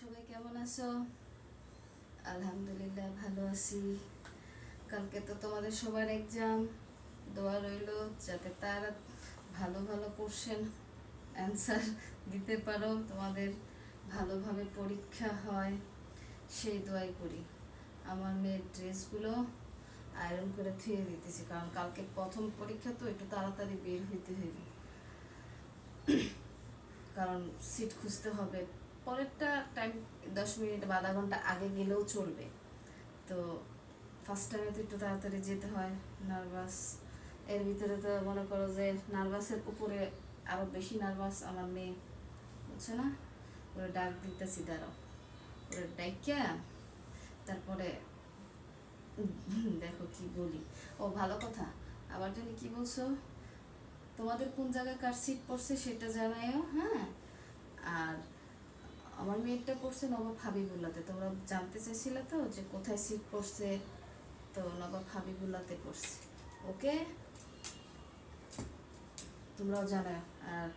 সবাই কেমন আছো? আলহামদুলিল্লাহ ভালো আছি। কালকে তো তোমাদের সবার এক্সাম দোয়া রইল যাতে তারা ভালো ভালো কোশ্চেন অ্যান্সার দিতে পারো। তোমাদের ভালোভাবে পরীক্ষা হয়, সেই দোয়াই করি। আমার মেয়ের ড্রেসগুলো আয়রন করে ধুয়ে দিতেছি, কারণ কালকে প্রথম পরীক্ষা তো একটু তাড়াতাড়ি বের হইতে হইবে। কারণ সিট খুঁজতে হবে। পরেরটা টাইম দশ মিনিট বা আধা ঘণ্টা আগে গেলেও চলবে। তো ফার্স্ট টাইমে তো একটু তাড়াতাড়ি যেতে হয় নার্ভাস এর ভিতরে তো মনে করো যে নার্ভাসের উপরে আরও বেশি নার্ভাস আমার মেয়ে, বুঝছ না? ওরা ডাক দিতেছি, দাঁড়াও। ওরা ডাইকা তারপরে, দেখো কি বলি। ও, ভালো কথা। আবার জানি কি বলছো? তোমাদের কোন জায়গায় কার সিট পড়ছে সেটা জানাইও হ্যাঁ? আর আমার মেয়েরটা পড়ছে নবাব হাবিবুল্লাতে। তোমরা জানতে চাইছিলে তো যে কোথায় সিট পড়ছে তো নবাব হাবিবুল্লাতে পড়ছে। ওকে? তোমরাও জানাও আর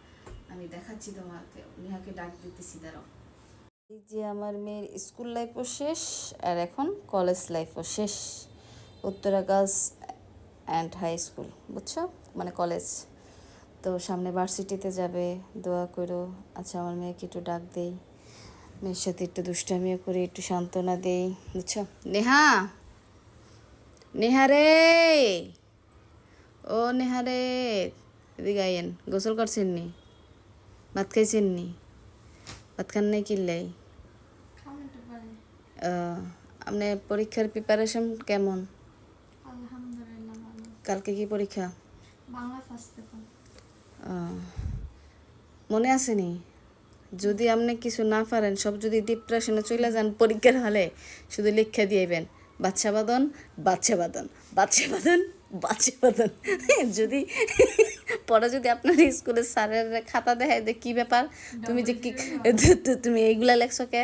আমি দেখাচ্ছি তোমাকে। নেহাকে ডাক দিতেছি, দাঁড়াও। এই যে আমার মেয়ের স্কুল লাইফও শেষ, আর এখন কলেজ লাইফও শেষ। Uttara girls and high school বুঝছ? মানে কলেজ তো সামনে ভার্সিটিতে যাবে, দোয়া করো। আচ্ছা আমার মেয়েকে একটু ডাক দেই। মেয়ের সাথে একটু দুষ্টামিও করে একটু সান্ত্বনা দেই বুঝছ? নেহা! নেহা রে! ও নেহা রে! এদিকে আইয়েন গোসল করছেন নি? ভাত খাইছেন নি? ভাত খান নাই কিনলাই আপনি পরীক্ষার প্রিপারেশন কেমন? কালকে কি পরীক্ষা? মনে আছে নি? যদি আপনি কিছু না পারেন সব যদি ডিপ্রেশনে চলে যান পরীক্ষার হলে শুধু লিখে দিয়েবেন বাচ্চা বাদন বাচ্চা বাদন বাচ্চা বাদন বাচ্চা বাদন। যদি পরে যদি আপনার স্কুলের স্যারের খাতা দেখায় যে কী ব্যাপার তুমি যে কি তুমি এইগুলা লেখছো কে?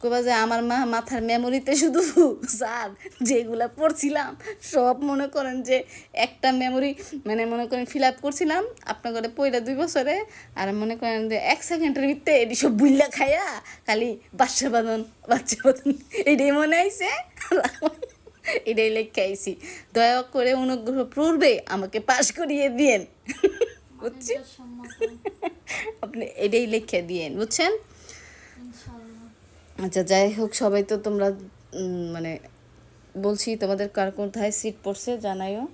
কবা যে আমার মা মাথার মেমোরিতে শুধু স্যার যেগুলা পড়ছিলাম সব মনে করেন যে একটা মেমোরি মানে মনে করেন ফিল আপ করছিলাম আপনার পয়লা দুই বছরে আর মনে করেন যে এক সেকেন্ডের ভিত্তে এটি সব বুল্লা খাইয়া খালি বাচ্চা বাদন বাচ্চা বাদন এটাই মনে আইছে। এটাই লেখা আইছি। দয়া করে অনুগ্রহ পূর্বে আমাকে পাশ করিয়ে দিয়েন। বুঝছি আপনি এটাই লেখা দিয়েন বুঝছেন? আচ্ছা যাই হোক, সবাই তো তোমরা মানে বলছি তোমাদের কার কোথায় সিট পড়ছে, জানাইও।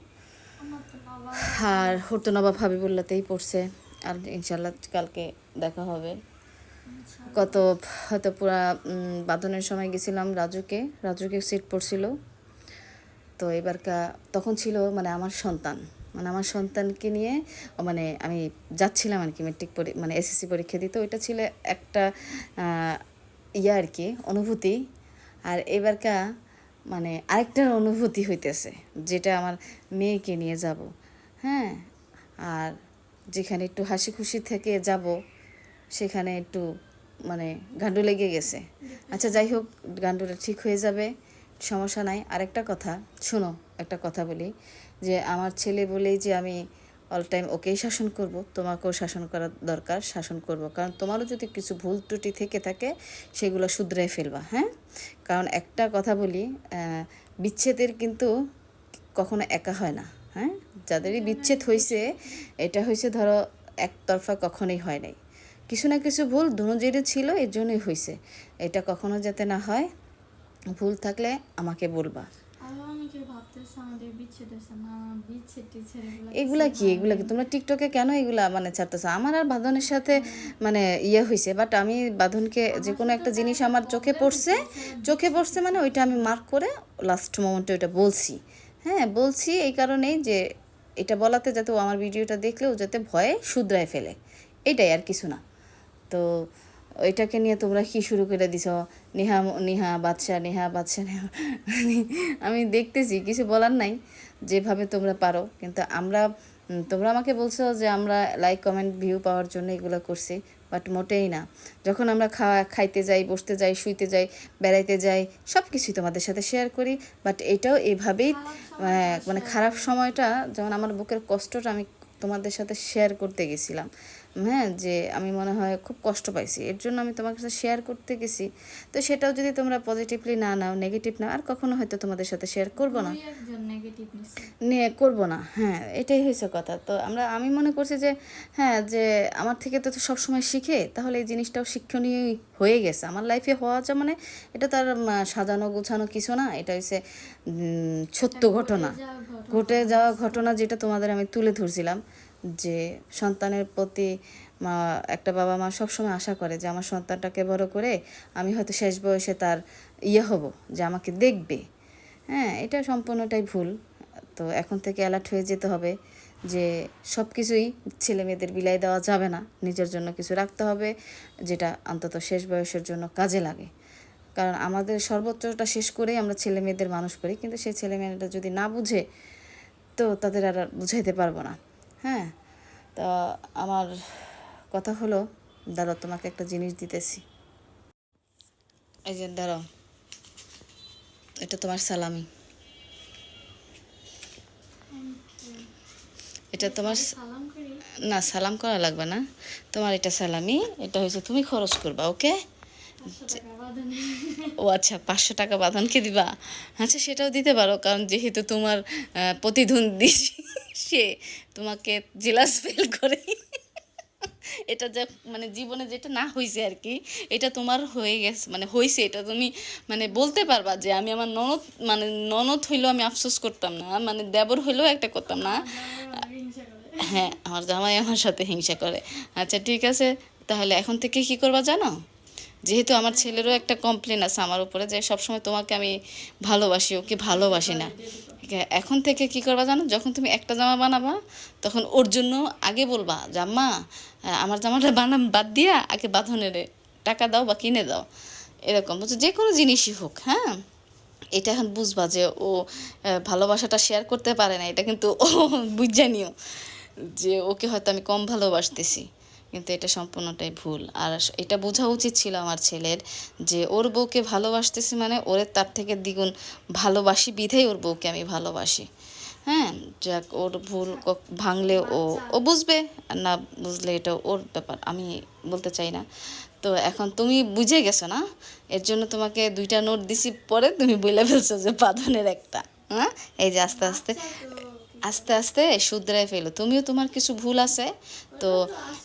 আর হরতো নবাব হাবিবুল্লাতেই পড়ছে, আর ইনশাল্লাহ কালকে দেখা হবে। কত, হয়তো পুরা বাঁধনের সময় গেছিলাম রাজুকে রাজুকে সিট পড়ছিল। তো এবারকা তখন ছিল মানে আমার সন্তান মানে আমার সন্তানকে নিয়ে মানে আমি যাচ্ছিলাম আর কি মেট্রিক পরী মানে এসএসসি পরীক্ষা দিতে। ওইটা ছিল একটা ইয়ে আর কি, অনুভূতি। আর এবারকা মানে আরেকটা অনুভূতি হইতেছে, যেটা আমার মেয়েকে নিয়ে যাব। হ্যাঁ? আর যেখানে একটু হাসি খুশি থেকে যাব, সেখানে একটু মানে গান্ডু লেগে গেছে। আচ্ছা যাই হোক, গান্ডুটা ঠিক হয়ে যাবে, সমস্যা নাই। আরেকটা কথা, শোনো, একটা কথা বলি, যে আমার ছেলে বলেই যে আমি অল টাইম ওকেই শাসন করব, তোমাকেও শাসন করা দরকার, শাসন করব। কারণ তোমারও যদি কিছু ভুল ত্রুটি থেকে থাকে, সেগুলো শুধরে ফেলবা হ্যাঁ? কারণ একটা কথা বলি বিচ্ছেদের কিন্তু কখনো একা হয় না হ্যাঁ? যাদেরই বিচ্ছেদ হয়েছে এটা হয়েছে ধরো একতরফা কখনোই হয় নাই। কিছু না কিছু ভুল দুজেরই ছিল, এর জন্যই হয়েছে এটা কখনো যাতে না হয়, ভুল থাকলে আমাকে বলবা। এগুলা কি? এগুলা কি? তোমরা টিকটকে কেন এগুলা মানে ছাড়তেছো? আমার আর বাঁধনের সাথে মানে ইয়ে হয়েছে বাট আমি বাঁধনকে যে কোনো একটা জিনিস আমার চোখে পড়ছে চোখে পড়ছে মানে ওইটা আমি মার্ক করে লাস্ট মোমেন্টে ওইটা বলছি। হ্যাঁ বলছি এই কারণেই যে এটা বলাতে যাতে ও আমার ভিডিওটা দেখলেও যাতে ভয়ে শুধরায় ফেলে। এটাই আর কিছু না। তো ওইটাকে নিয়ে তোমরা কি শুরু করে দিছ? নেহা নেহা বাদশা নেহা বাদশা নেহা। আমি দেখতেছি কিছু বলার নাই যেভাবে তোমরা পারো। কিন্তু আমরা তোমরা আমাকে বলছো যে আমরা লাইক কমেন্ট ভিউ পাওয়ার জন্য এগুলো করছি বাট মোটেই না। যখন আমরা খাওয়া খাইতে যাই বসতে যাই শুইতে যাই বেড়াইতে যাই সব কিছুই তোমাদের সাথে শেয়ার করি বাট এটাও এভাবেই মানে খারাপ সময়টা যেমন আমার বুকের কষ্টটা আমি তোমাদের সাথে শেয়ার করতে গেছিলাম। হ্যাঁ যে আমি মনে হয় খুব কষ্ট পাইছি। এর জন্য আমি তোমার কাছে শেয়ার করতে গেছি। তো সেটাও যদি তোমরা পজিটিভলি না নাও নেগেটিভ নাও আর কখনো হয়তো তোমাদের সাথে শেয়ার করব না। নিয়ে করব না। হ্যাঁ এটাই হয়েছে কথা। তো আমরা আমি মনে করছি যে হ্যাঁ যে আমার থেকে তো সবসময় শিখে তাহলে এই জিনিসটাও শিক্ষণীয় হয়ে গেছে। আমার লাইফে হওয়া যা মানে এটা তার সাজানো গোছানো কিছু না। এটা হচ্ছে সত্য ঘটনা। ঘটে যাওয়া ঘটনা যেটা তোমাদের আমি তুলে ধরছিলাম। যে সন্তানের প্রতি মা, একটা বাবা মা সবসময় আশা করে যে আমার সন্তানটাকে বড় করে আমি হয়তো শেষ বয়সে তার ইয়ে হব, যে আমাকে দেখবে। হ্যাঁ এটা সম্পূর্ণটাই ভুল। তো এখন থেকে অ্যালার্ট হয়ে যেতে হবে যে সব কিছুই ছেলে মেয়েদের বিলাই দেওয়া যাবে না। নিজের জন্য কিছু রাখতে হবে যেটা অন্তত শেষ বয়সের জন্য কাজে লাগে। কারণ আমাদের সর্বোচ্চটা শেষ করেই আমরা ছেলে মেয়েদের মানুষ করি, কিন্তু সেই ছেলে মেয়েটা যদি না বুঝে, তো তাদের আর বুঝাইতে পারব না। হ্যাঁ তা আমার কথা হলো দাঁড়াও তোমাকে একটা জিনিস দিতেছি। এই যে দাঁড়াও এটা তোমার সালামি। এটা তোমার না সালাম করা লাগবে না। তোমার এটা সালামি এটা হয়েছে তুমি খরচ করবা ওকে? ও আচ্ছা পাঁচশো টাকা বাঁধনকে দিবা। আচ্ছা সেটাও দিতে পারো কারণ যেহেতু তোমার প্রতিদ্বন্দ্বী। সে তোমাকে জেলাস ফেল করে। এটা যা মানে জীবনে যেটা না হয়েছে আর কি এটা তোমার হয়ে গেছে মানে হয়েছে এটা তুমি মানে বলতে পারবা যে আমি আমার ননদ মানে ননদ হইলেও আমি আফসোস করতাম না মানে দেবর হইলেও একটা করতাম না। হ্যাঁ আমার জামাই আমার সাথে হিংসা করে। আচ্ছা ঠিক আছে, তাহলে এখন থেকে কি করবা জানো? যেহেতু আমার ছেলেরও একটা কমপ্লেন আছে আমার উপরে যে সবসময় তোমাকে আমি ভালোবাসি, ওকে ভালোবাসি না। এখন থেকে কি করবা জানো? যখন তুমি একটা জামা বানাবা, তখন ওর জন্য আগে বলবা, জাম্মা, আমার জামাটা বানাম, বাদ দিয়া, আগে বাঁধনের টাকা দাও বা কিনে দাও। এরকম, বলছো যে কোনো জিনিসই হোক হ্যাঁ? এটা এখন বুঝবা যে ও ভালোবাসাটা শেয়ার করতে পারে না, এটা কিন্তু ও বুঝে নিও যে ওকে হয়তো আমি কম ভালোবাসতেছি। কিন্তু এটা সম্পূর্ণটাই ভুল। আর এটা বোঝা উচিত ছিল আমার ছেলের যে ওর বউকে ভালোবাসতেছি মানে ওরে তার থেকে দ্বিগুণ ভালোবাসি বিধেই ওর বউকে আমি ভালোবাসি। হ্যাঁ যাক, ওর ভুল ভাঙলে ও ও বুঝবে না বুঝলে এটা ওর ব্যাপার, আমি বলতে চাই না। তো এখন তুমি বুঝে গেছো না? এর জন্য তোমাকে দুইটা নোট দিছি, পরে তুমি বলে ফেলছো যে পাধনের একটা। হ্যাঁ এই যে আস্তে আস্তে। আস্তে আস্তে শুধরাই ফেলো। তুমিও তোমার কিছু ভুল আছে, তো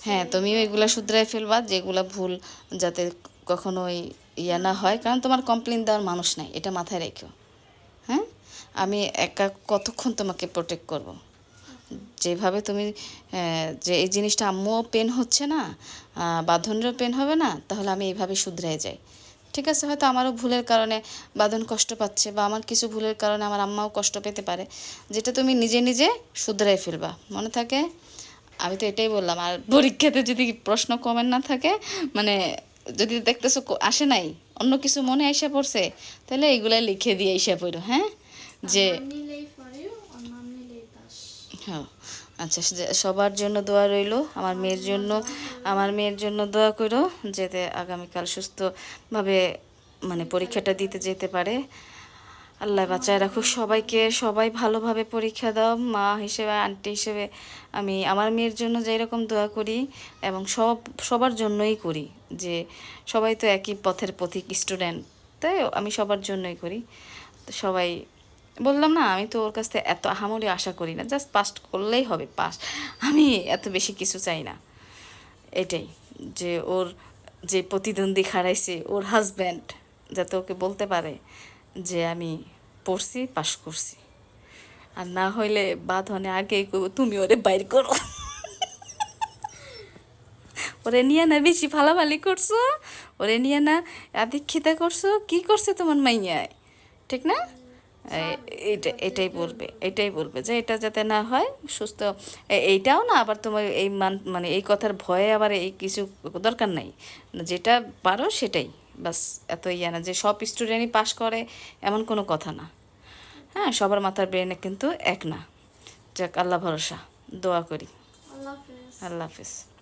হ্যাঁ তুমিও এগুলা শুধরাই ফেলবা, যেগুলা ভুল যাতে কখনোই ইয়া না হয়, কারণ তোমার কমপ্লেন দেওয়ার মানুষ নাই, এটা মাথায় রেখো। হ্যাঁ? আমি একা কতক্ষণ তোমাকে প্রোটেক্ট করব? যেভাবে তুমি যে এই জিনিসটা আম্মুও পেন হচ্ছে না বাঁধনেরও পেন হবে না, তাহলে আমি এইভাবে শুধরাই যাই। ঠিক আছে হয়তো আমারও ভুলের কারণে বাঁধন কষ্ট পাচ্ছে বা আমার কিছু ভুলের কারণে আমার আম্মাও কষ্ট পেতে পারে। যেটা তুমি নিজে নিজে শুধরাই ফেলবা মনে থাকে? আমি তো এটাই বললাম আর পরীক্ষাতে যদি প্রশ্ন কমেন্ট না থাকে মানে যদি দেখতেছো আসে নাই অন্য কিছু মনে আইসা পড়ছে তাহলে এইগুলাই লিখে দিয়ে আইসা পড়ো হ্যাঁ? যে হ্যাঁ। আচ্ছা সবার জন্য দোয়া রইল, আমার মেয়ের জন্য, আমার মেয়ের জন্য দোয়া করো, যাতে আগামীকাল সুস্থভাবে মানে পরীক্ষাটা দিতে যেতে পারে। আল্লাহ বাঁচায় রাখুক সবাইকে, সবাই ভালোভাবে পরীক্ষা দাও, মা হিসেবে, আন্টি হিসেবে। আমি আমার মেয়ের জন্য যেই রকম দোয়া করি এবং সব, সবার জন্যই করি, যে সবাই তো একই পথের পথিক স্টুডেন্ট তাই আমি সবার জন্যই করি। তো সবাই বললাম না, আমি তো ওর কাছ থেকে এত আহামরি আশা করি না জাস্ট পাস করলেই হবে পাস আমি এত বেশি কিছু চাই না। এটাই, যে ওর যে প্রতিদ্বন্দ্বী খাড়াইছে ওর হাজব্যান্ড যাতে ওকে বলতে পারে যে আমি পড়ছি পাস করছি। আর না হইলে বাঁধনে কইব, তুমি ওরে বাইর করো। ওরে নিয়ে না বেশি ফালাফালি করছ? ওরে নিয়ে না আদিক্ষিতা করছ? কি করছে তোমার মাইয়ায়? ঠিক না? এটা এটাই বলবে এটাই বলবে যে এটা যাতে না হয় সুস্থ এইটাও না আবার তোমার এই মান মানে এই কথার ভয়ে আবার এই কিছু দরকার নাই। যেটা পারো সেটাই বাস এত ইয়া না যে সব স্টুডেন্টই পাশ করে এমন কোনো কথা না। হ্যাঁ সবার মাথার ব্রেনে কিন্তু এক না। যাক আল্লাহ ভরসা দোয়া করি। আল্লাহ হাফেজ। আল্লাহ হাফিজ।